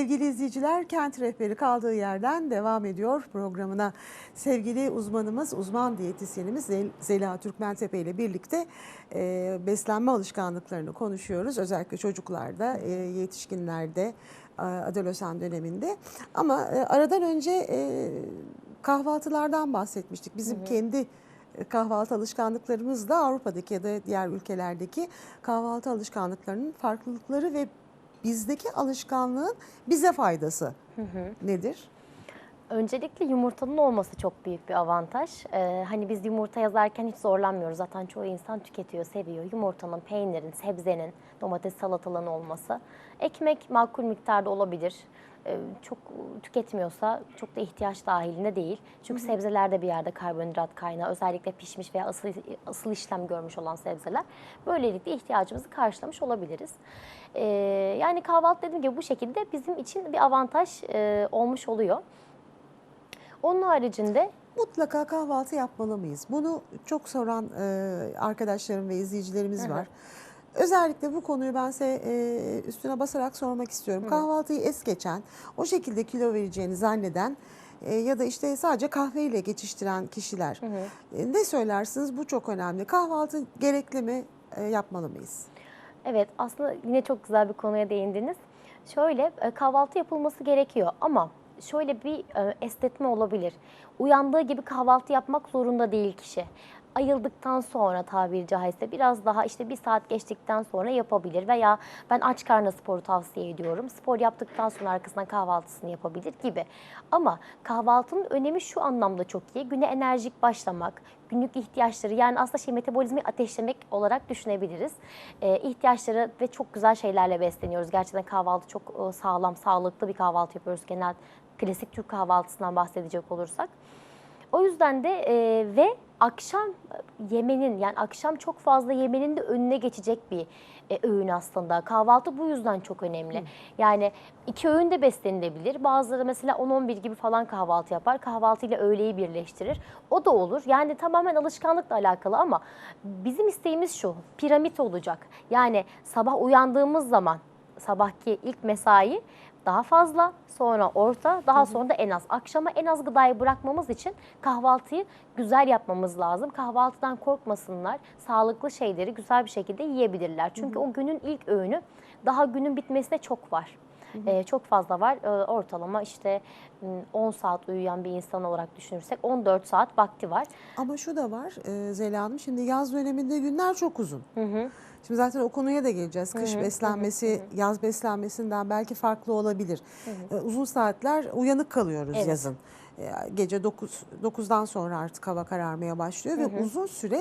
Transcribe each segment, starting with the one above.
Sevgili izleyiciler, Kent Rehberi kaldığı yerden devam ediyor programına. Sevgili uzmanımız, uzman diyetisyenimiz Zel- Zeliha Türkmentepe ile birlikte e, beslenme alışkanlıklarını konuşuyoruz. Özellikle çocuklarda, e, yetişkinlerde, e, adolesan döneminde. Ama e, aradan önce e, kahvaltılardan bahsetmiştik. Bizim kendi kahvaltı alışkanlıklarımız da Avrupa'daki ya da diğer ülkelerdeki kahvaltı alışkanlıklarının farklılıkları ve bizdeki alışkanlığın bize faydası nedir? Öncelikle yumurtanın olması çok büyük bir avantaj. Ee, hani biz yumurta yazarken hiç zorlanmıyoruz. Zaten çoğu insan tüketiyor, seviyor. Yumurtanın, peynirin, sebzenin, domates, salatalığın olması. Ekmek makul miktarda olabilir. Ee, çok tüketmiyorsa çok da ihtiyaç dahilinde değil. Çünkü sebzelerde bir yerde karbonhidrat kaynağı, özellikle pişmiş veya asıl, asıl işlem görmüş olan sebzeler. Böylelikle ihtiyacımızı karşılamış olabiliriz. Ee, yani kahvaltı dediğim gibi bu şekilde bizim için bir avantaj e, olmuş oluyor. Onun haricinde Mutlaka kahvaltı yapmalı mıyız? Bunu çok soran e, arkadaşlarım ve izleyicilerimiz var. Özellikle bu konuyu ben size e, üstüne basarak sormak istiyorum. Kahvaltıyı es geçen, o şekilde kilo vereceğini zanneden e, ya da işte sadece kahveyle geçiştiren kişiler. E, ne söylersiniz? Bu çok önemli. Kahvaltı gerekli mi? E, yapmalı mıyız? evet aslında yine çok güzel bir konuya değindiniz. Şöyle kahvaltı yapılması gerekiyor ama şöyle bir esnetme olabilir. Uyandığı gibi kahvaltı yapmak zorunda değil kişi. Ayıldıktan sonra tabiri caizse biraz daha işte bir saat geçtikten sonra yapabilir veya ben aç karnına sporu tavsiye ediyorum. Spor yaptıktan sonra arkasından kahvaltısını yapabilir gibi. Ama kahvaltının önemi şu anlamda çok iyi. Güne enerjik başlamak, günlük ihtiyaçları yani aslında şey metabolizmayı ateşlemek olarak düşünebiliriz. Ee, ihtiyaçları ve çok güzel şeylerle besleniyoruz. Gerçekten kahvaltı çok e, sağlam, sağlıklı bir kahvaltı yapıyoruz. Genel klasik Türk kahvaltısından bahsedecek olursak. O yüzden de e, ve akşam yemenin yani akşam çok fazla yemenin de önüne geçecek bir e, öğün aslında. Kahvaltı bu yüzden çok önemli. Yani iki öğün de beslenilebilir. Bazıları mesela 10-11 gibi falan kahvaltı yapar. Kahvaltıyla öğleyi birleştirir. O da olur. Yani tamamen alışkanlıkla alakalı ama bizim isteğimiz şu. Piramit olacak. Yani sabah uyandığımız zaman sabahki ilk mesai daha fazla, sonra orta, daha sonra da en az. Akşama en az gıdayı bırakmamız için kahvaltıyı güzel yapmamız lazım. Kahvaltıdan korkmasınlar. Sağlıklı şeyleri güzel bir şekilde yiyebilirler. Çünkü o günün ilk öğünü daha günün bitmesine çok var. Ee, çok fazla var. Ee, ortalama işte m, 10 saat uyuyan bir insan olarak düşünürsek 14 saat vakti var. Ama şu da var e, Zeliha Hanım, şimdi yaz döneminde günler çok uzun. Şimdi zaten o konuya da geleceğiz. Kış beslenmesi, yaz beslenmesinden belki farklı olabilir. E, uzun saatler uyanık kalıyoruz Evet. yazın. E, gece 9 9'dan sonra artık hava kararmaya başlıyor ve uzun süre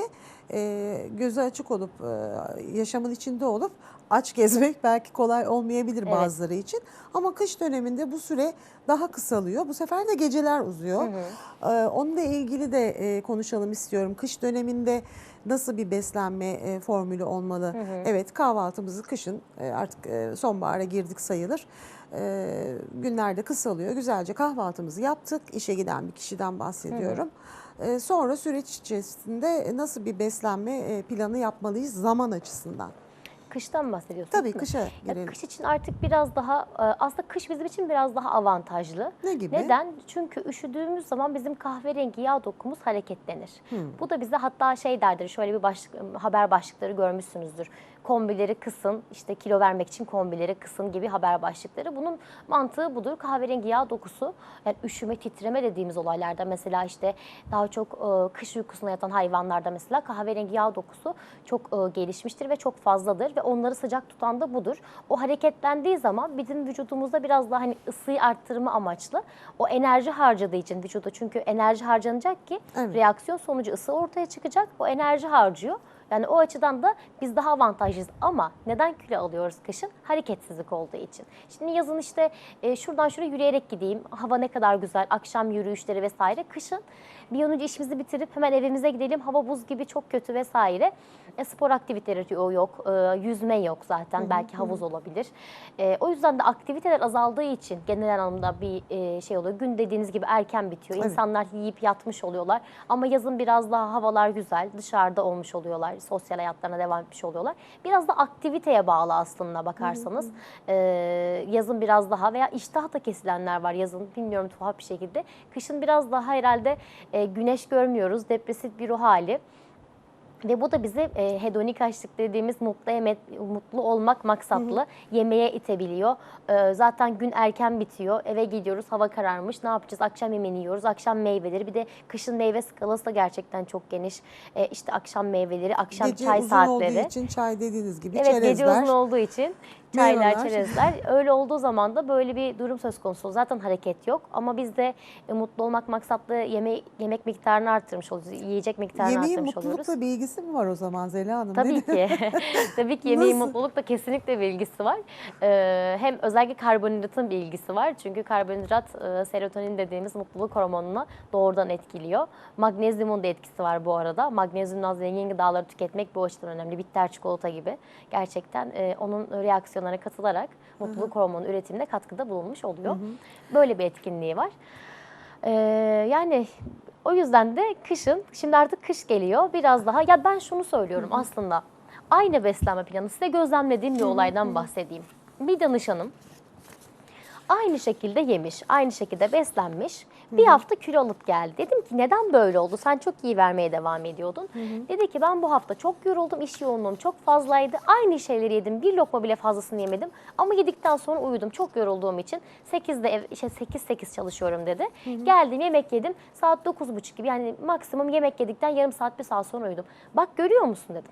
e, gözü açık olup e, yaşamın içinde olup aç gezmek belki kolay olmayabilir Evet. bazıları için. Ama kış döneminde bu süre daha kısalıyor. Bu sefer de geceler uzuyor. Ee, onunla ilgili de e, konuşalım istiyorum. Kış döneminde nasıl bir beslenme e, formülü olmalı? Evet kahvaltımızı kışın e, artık e, sonbahara girdik sayılır. E, günlerde kısalıyor. Güzelce kahvaltımızı yaptık. İşe giden bir kişiden bahsediyorum. E, sonra süreç içerisinde nasıl bir beslenme planı yapmalıyız zaman açısından? Kıştan bahsediyorsunuz? Tabii değil mi? kışa Ya kış için artık biraz daha e, aslında kış bizim için biraz daha avantajlı. Ne gibi? Neden? Çünkü üşüdüğümüz zaman bizim kahverengi yağ dokumuz hareketlenir. Bu da bize hatta şey derdir şöyle bir başlık, haber başlıkları görmüşsünüzdür. Kombileri kısın, işte kilo vermek için kombileri kısın gibi haber başlıkları. Bunun mantığı budur. Kahverengi yağ dokusu yani üşüme, titreme dediğimiz olaylarda mesela işte daha çok e, kış uykusuna yatan hayvanlarda mesela kahverengi yağ dokusu çok e, gelişmiştir ve çok fazladır ve onları sıcak tutan da budur. O hareketlendiği zaman bizim vücudumuzda biraz daha hani ısıyı arttırma amaçlı o enerji harcadığı için vücuda çünkü enerji harcanacak ki Evet. reaksiyon sonucu ısı ortaya çıkacak. O enerji harcıyor. Yani o açıdan da biz daha avantajlıyız ama neden kilo alıyoruz kışın? Hareketsizlik olduğu için. Şimdi yazın işte e, şuradan şuraya yürüyerek gideyim. Hava ne kadar güzel. Akşam yürüyüşleri vesaire. Kışın bir an önce işimizi bitirip hemen evimize gidelim. Hava buz gibi çok kötü vesaire. E, spor aktiviteleri o yok. E, yüzme yok zaten. Belki havuz olabilir. E, o yüzden de aktiviteler azaldığı için genel anlamda bir e, şey oluyor. Gün dediğiniz gibi erken bitiyor. Evet. İnsanlar yiyip yatmış oluyorlar. Ama yazın biraz daha havalar güzel. Dışarıda olmuş oluyorlar. sosyal hayatlarına devam etmiş oluyorlar. Biraz da aktiviteye bağlı aslında bakarsanız. Ee, yazın biraz daha veya iştah da kesilenler var yazın bilmiyorum tuhaf bir şekilde. Kışın biraz daha herhalde e, güneş görmüyoruz, depresif bir ruh hali. Ve bu da bizi e, hedonik açlık dediğimiz mutlu yeme, mutlu olmak maksatlı yemeğe itebiliyor. E, zaten gün erken bitiyor. Eve gidiyoruz. Hava kararmış. Ne yapacağız? Akşam yemeğini yiyoruz. Akşam meyveleri. Bir de kışın meyve skalası da gerçekten çok geniş. E, işte akşam meyveleri, akşam Gece çay uzun saatleri. olduğu için çay dediğiniz gibi Evet çerezler. gece uzun olduğu için çaylar, çerezler. Öyle olduğu zaman da böyle bir durum söz konusu. Zaten hareket yok ama biz de e, mutlu olmak maksatlı yeme yemek miktarını arttırmış oluyoruz. Yiyecek miktarını Yemeğin arttırmış oluyoruz. mutlulukla bir ilgisi mi var o zaman Zeliha Hanım? Tabii ki. Tabii ki yemeğin Nasıl? mutlulukla kesinlikle bir ilgisi var. Ee, hem özellikle karbonhidratın bir ilgisi var. Çünkü karbonhidrat e, serotonin dediğimiz mutluluk hormonunu doğrudan etkiliyor. Magnezyumun da etkisi var bu arada. Magnezyumdan zengin gıdaları tüketmek bu açıdan önemli. Bitter çikolata gibi. Gerçekten e, onun reaksiyonlarına katılarak mutluluk hormonu üretimine katkıda bulunmuş oluyor. Böyle bir etkinliği var. Ee, yani o yüzden de kışın, şimdi artık kış geliyor biraz daha. Ya ben şunu söylüyorum aslında. Aynı beslenme planı size gözlemlediğim bir olaydan bahsedeyim. Bir danışanım aynı şekilde yemiş, aynı şekilde beslenmiş. Bir hafta kilo alıp geldi. Dedim ki neden böyle oldu? Sen çok iyi vermeye devam ediyordun. Dedi ki ben bu hafta çok yoruldum, iş yoğunluğum çok fazlaydı. Aynı şeyleri yedim, bir lokma bile fazlasını yemedim. Ama yedikten sonra uyudum çok yorulduğum için. 8'de ev, işte 8-8 çalışıyorum dedi. Geldim yemek yedim. Saat 9.30 gibi yani maksimum yemek yedikten yarım saat bir saat sonra uyudum. Bak görüyor musun dedim.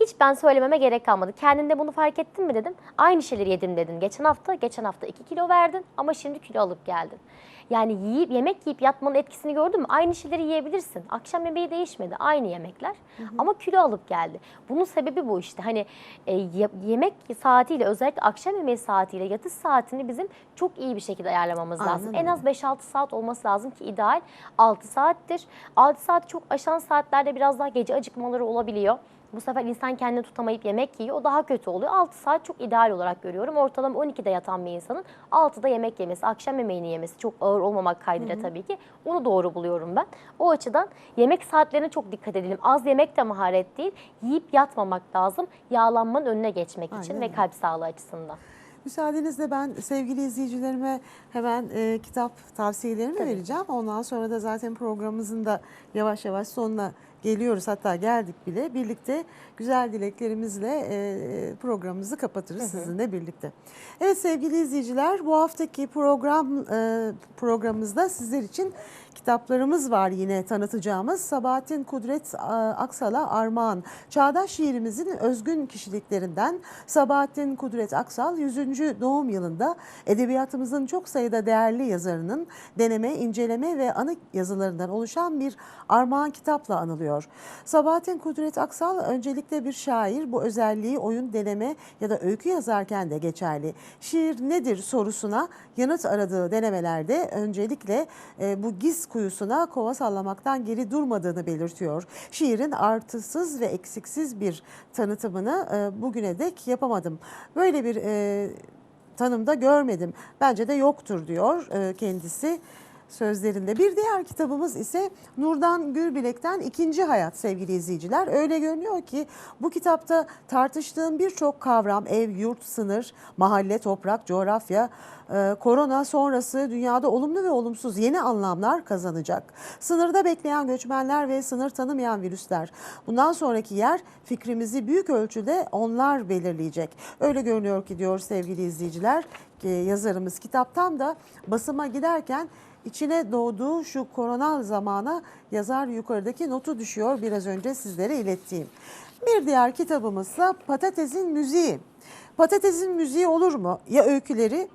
Hiç ben söylememe gerek kalmadı. Kendinde bunu fark ettin mi dedim. Aynı şeyleri yedim dedin. Geçen hafta, geçen hafta 2 kilo verdin ama şimdi kilo alıp geldin. Yani yiyip, yemek yiyip yatmanın etkisini gördün mü? Aynı şeyleri yiyebilirsin. Akşam yemeği değişmedi. Aynı yemekler ama kilo alıp geldi. Bunun sebebi bu işte. Hani e, ye- yemek saatiyle özellikle akşam yemeği saatiyle yatış saatini bizim çok iyi bir şekilde ayarlamamız Aynen lazım. En öyle. az 5-6 saat olması lazım ki ideal 6 saattir. 6 saat çok aşan saatlerde biraz daha gece acıkmaları olabiliyor. Bu sefer insan kendini tutamayıp yemek yiyor. O daha kötü oluyor. 6 saat çok ideal olarak görüyorum. Ortalama 12'de yatan bir insanın 6'da yemek yemesi, akşam yemeğini yemesi çok ağır olmamak kaydıyla tabii ki. Onu doğru buluyorum ben. O açıdan yemek saatlerine çok dikkat edelim. Az yemek de maharet değil. Yiyip yatmamak lazım. Yağlanmanın önüne geçmek için Aynen ve kalp sağlığı açısından. Müsaadenizle ben sevgili izleyicilerime hemen e, kitap tavsiyelerimi Tabii. vereceğim. Ondan sonra da zaten programımızın da yavaş yavaş sonuna geliyoruz. Hatta geldik bile. Birlikte güzel dileklerimizle e, programımızı kapatırız sizinle birlikte. Evet sevgili izleyiciler bu haftaki program e, programımızda sizler için kitaplarımız var yine tanıtacağımız. Sabahattin Kudret e, Aksal'a Armağan. Çağdaş şiirimizin özgün kişiliklerinden Sabahattin Kudret Aksal 100. doğum yılında edebiyatımızın çok sayıda değerli yazarının deneme, inceleme ve anı yazılarından oluşan bir armağan kitapla anılıyor. Sabahattin Kudret Aksal öncelikle bir şair. Bu özelliği oyun, deneme ya da öykü yazarken de geçerli. Şiir nedir sorusuna yanıt aradığı denemelerde öncelikle e, bu giz kuyusuna kova sallamaktan geri durmadığını belirtiyor. Şiirin artısız ve eksiksiz bir tanıtımını e, bugüne dek yapamadım. Böyle bir e, tanımda görmedim. Bence de yoktur diyor e, kendisi sözlerinde. Bir diğer kitabımız ise Nurdan Gürbilek'ten İkinci Hayat sevgili izleyiciler. Öyle görünüyor ki bu kitapta tartıştığım birçok kavram ev, yurt, sınır, mahalle, toprak, coğrafya, e, korona sonrası dünyada olumlu ve olumsuz yeni anlamlar kazanacak. Sınırda bekleyen göçmenler ve sınır tanımayan virüsler. Bundan sonraki yer fikrimizi büyük ölçüde onlar belirleyecek. Öyle görünüyor ki diyor sevgili izleyiciler yazarımız kitaptan da basıma giderken içine doğduğu şu koronal zamana yazar yukarıdaki notu düşüyor biraz önce sizlere ilettiğim. Bir diğer kitabımızsa Patatesin Müziği. Patatesin müziği olur mu? Ya öyküleri?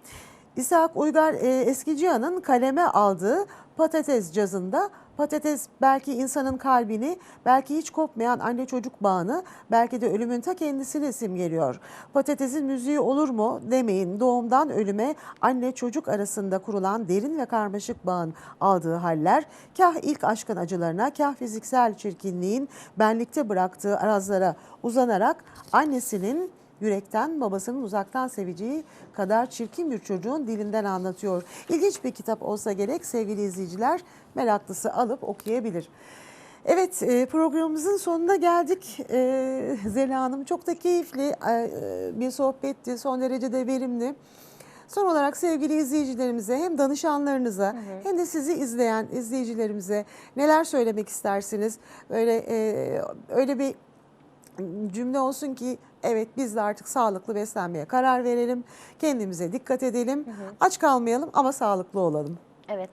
İshak Uygar e, Eskicihan'ın kaleme aldığı patates cazında patates belki insanın kalbini, belki hiç kopmayan anne çocuk bağını, belki de ölümün ta kendisini simgeliyor. Patatesin müziği olur mu demeyin. Doğumdan ölüme anne çocuk arasında kurulan derin ve karmaşık bağın aldığı haller, kah ilk aşkın acılarına, kah fiziksel çirkinliğin benlikte bıraktığı arazlara uzanarak annesinin yürekten babasının uzaktan seveceği kadar çirkin bir çocuğun dilinden anlatıyor. İlginç bir kitap olsa gerek sevgili izleyiciler meraklısı alıp okuyabilir. Evet e, programımızın sonuna geldik. E, Zeliha Hanım çok da keyifli e, bir sohbetti. Son derece de verimli. Son olarak sevgili izleyicilerimize hem danışanlarınıza hem de sizi izleyen izleyicilerimize neler söylemek istersiniz? Böyle e, öyle bir cümle olsun ki evet biz de artık sağlıklı beslenmeye karar verelim. Kendimize dikkat edelim. Aç kalmayalım ama sağlıklı olalım. Evet.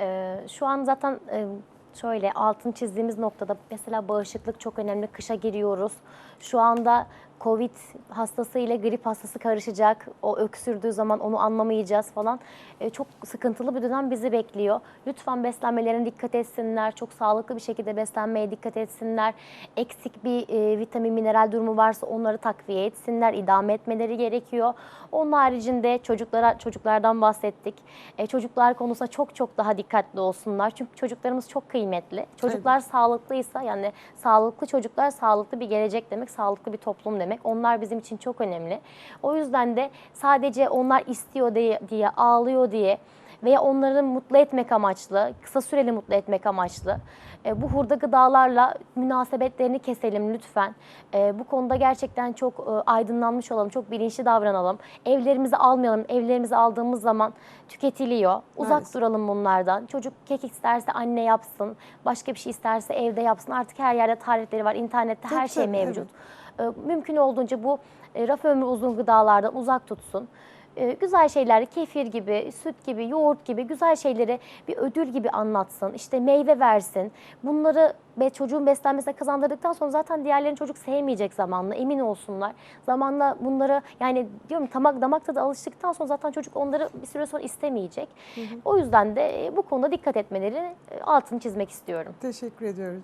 Ee, şu an zaten e, şöyle altın çizdiğimiz noktada mesela bağışıklık çok önemli. Kışa giriyoruz. Şu anda Covid hastası ile grip hastası karışacak. O öksürdüğü zaman onu anlamayacağız falan. Ee, çok sıkıntılı bir dönem bizi bekliyor. Lütfen beslenmelerine dikkat etsinler. Çok sağlıklı bir şekilde beslenmeye dikkat etsinler. Eksik bir e, vitamin, mineral durumu varsa onları takviye etsinler. idame etmeleri gerekiyor. Onun haricinde çocuklara çocuklardan bahsettik. E, çocuklar konusunda çok çok daha dikkatli olsunlar. Çünkü çocuklarımız çok kıymetli. Çocuklar sağlıklıysa yani sağlıklı çocuklar sağlıklı bir gelecek demek, sağlıklı bir toplum demek. Onlar bizim için çok önemli. O yüzden de sadece onlar istiyor diye, diye ağlıyor diye veya onları mutlu etmek amaçlı, kısa süreli mutlu etmek amaçlı e, bu hurda gıdalarla münasebetlerini keselim lütfen. E, bu konuda gerçekten çok e, aydınlanmış olalım, çok bilinçli davranalım. Evlerimizi almayalım. Evlerimizi aldığımız zaman tüketiliyor. Uzak Maalesef. duralım bunlardan. Çocuk kek isterse anne yapsın, başka bir şey isterse evde yapsın. Artık her yerde tarifleri var, internette her Tabii, şey mevcut. E, Mümkün olduğunca bu e, raf ömrü uzun gıdalardan uzak tutsun. E, güzel şeyler, kefir gibi, süt gibi, yoğurt gibi güzel şeyleri bir ödül gibi anlatsın. İşte meyve versin. Bunları ve çocuğun beslenmesine kazandırdıktan sonra zaten diğerlerini çocuk sevmeyecek zamanla emin olsunlar. Zamanla bunları yani diyorum tamak damak tadı alıştıktan sonra zaten çocuk onları bir süre sonra istemeyecek. O yüzden de e, bu konuda dikkat etmeleri e, altını çizmek istiyorum. Teşekkür ediyorum.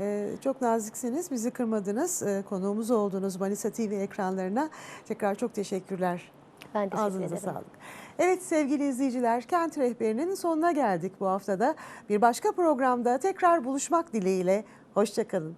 Ee, çok naziksiniz, bizi kırmadınız. Ee, konuğumuz oldunuz Manisa TV ekranlarına. Tekrar çok teşekkürler. Ben teşekkür Ağzınıza ederim. sağlık. Evet sevgili izleyiciler, Kent Rehberi'nin sonuna geldik bu haftada. Bir başka programda tekrar buluşmak dileğiyle. Hoşçakalın.